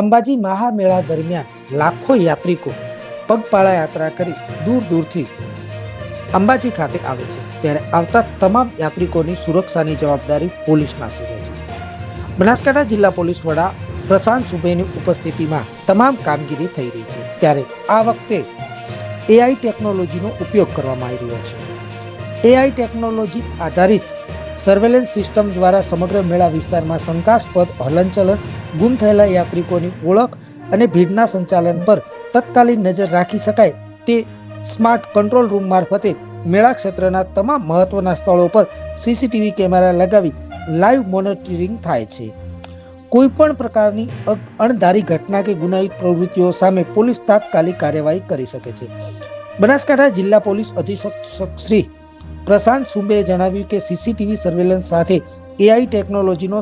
અંબાજી મહામેળા દરમિયાન લાખો યાત્રિકો પગપાળા યાત્રા કરી દૂર દૂરથી અંબાજી ખાતે આવે છે. ત્યારે આવતા તમામ યાત્રિકોની સુરક્ષાની જવાબદારી પોલીસના સિરે છે. બનાસકાંઠા જિલ્લા પોલીસ વડા પ્રશાંત સુબેની ઉપસ્થિતિમાં તમામ કામગીરી થઈ રહી છે. ત્યારે આ વખતે એઆઈ ટેકનોલોજીનો ઉપયોગ કરવામાં આવી રહ્યો છે. એઆઈ ટેકનોલોજી આધારિત સર્વેલન્સ સિસ્ટમ દ્વારા સમગ્ર મેળા વિસ્તારમાં શંકાસ્પદ હલનચલન, ગુમ થયેલા યાત્રિકોની ઓળખ અને ભીડના સંચાલન પર તત્કાલીન નજર રાખી શકાય તે સ્માર્ટ કંટ્રોલ રૂમ મારફતે મેળા ક્ષેત્રના તમામ મહત્વના સ્થળો પર સીસીટીવી કેમેરા લગાવી લાઈવ મોનિટરિંગ થાય છે. કોઈ પણ પ્રકારની અણધારી ઘટના કે ગુનાહિત પ્રવૃત્તિઓ સામે પોલીસ તાત્કાલિક કાર્યવાહી કરી શકે છે. બનાસકાંઠા જિલ્લા પોલીસ અધિક્ષક શ્રી પ્રશાંત સુંબેએ જણાવ્યું કે સીસીટીવી સર્વેલન્સ સાથે એઆઈ ટેકનોલોજીનો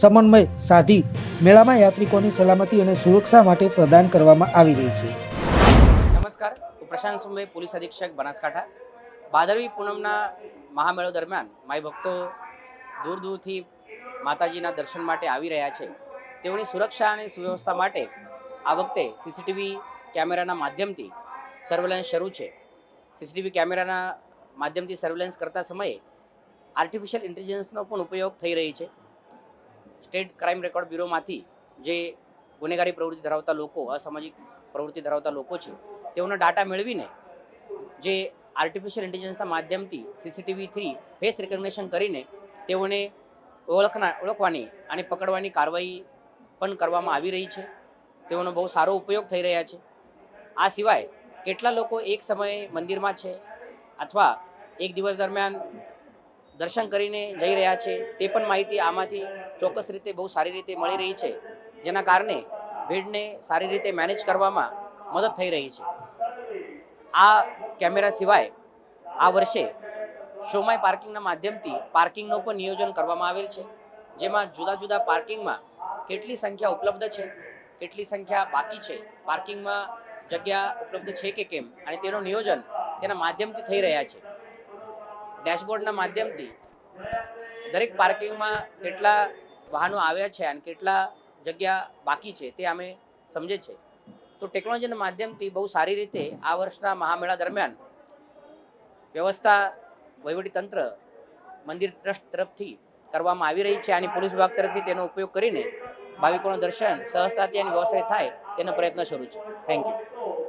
સમન્વય સાધી મેળામાં યાત્રિકોની સલામતી અને સુરક્ષા માટે પ્રદાન કરવામાં આવી રહી છે. નમસ્કાર. હું પ્રશાંત સુંબે, પોલીસ અધિક્ષક બનાસકાંઠા. ભાદરવી પૂનમના મહામેળો દરમિયાન માય ભક્તો દૂર દૂરથી માતાજીના દર્શન માટે આવી રહ્યા છે. તેઓની સુરક્ષા અને સુવ્યવસ્થા માટે આ વખતે સીસીટીવી કેમેરાના માધ્યમથી સર્વેલન્સ શરૂ છે. સીસીટીવી કેમેરાના માધ્યમથી સર્વેલન્સ કરતા સમયે આર્ટિફિશિયલ ઇન્ટેલિજન્સનો પણ ઉપયોગ થઈ રહી છે. સ્ટેટ ક્રાઇમ રેકોર્ડ બ્યુરોમાંથી જે ગુનેગારી પ્રવૃત્તિ ધરાવતા લોકો, અસામાજિક પ્રવૃત્તિ ધરાવતા લોકો છે, તેઓના ડાટા મેળવીને જે આર્ટિફિશિયલ ઇન્ટેલિજન્સના માધ્યમથી સીસીટીવી થ્રી ફેસ રિકગ્નિશન કરીને તેઓને ઓળખના, ઓળખવાની અને પકડવાની કાર્યવાહી પણ કરવામાં આવી રહી છે. તેઓનો બહુ સારો ઉપયોગ થઈ રહ્યા છે. આ સિવાય કેટલા લોકો એક સમયે મંદિરમાં છે અથવા એક દિવસ દરમિયાન દર્શન કરીને જઈ રહ્યા છે, તે પણ માહિતી આમાંથી ચોક્કસ રીતે બહુ સારી રીતે મળી રહી છે, જેના કારણે ભીડને સારી રીતે મેનેજ કરવામાં મદદ થઈ રહી છે. આ કેમેરા સિવાય આ વર્ષે શોમાય પાર્કિંગના માધ્યમથી પાર્કિંગનું પણ નિયોજન કરવામાં આવેલ છે, જેમાં જુદા જુદા પાર્કિંગમાં કેટલી સંખ્યા ઉપલબ્ધ છે, કેટલી સંખ્યા બાકી છે, પાર્કિંગમાં જગ્યા ઉપલબ્ધ છે કે કેમ, અને તેનું નિયોજન તેના માધ્યમથી થઈ રહ્યા છે. ડેશબોર્ડના માધ્યમથી દરેક પાર્કિંગમાં કેટલા વાહનો આવ્યા છે અને કેટલા જગ્યા બાકી છે તે અમે સમજે છે. તો ટેકનોલોજીના માધ્યમથી બહુ સારી રીતે આ વર્ષના મહામેળા દરમિયાન વ્યવસ્થા વહીવટીતંત્ર મંદિર ટ્રસ્ટ તરફથી કરવામાં આવી રહી છે અને પોલીસ વિભાગ તરફથી તેનો ઉપયોગ કરીને ભાવિકોનું દર્શન સહજતાથી અને વ્યવસાય થાય તેનો પ્રયત્ન શરૂ છે. Thank you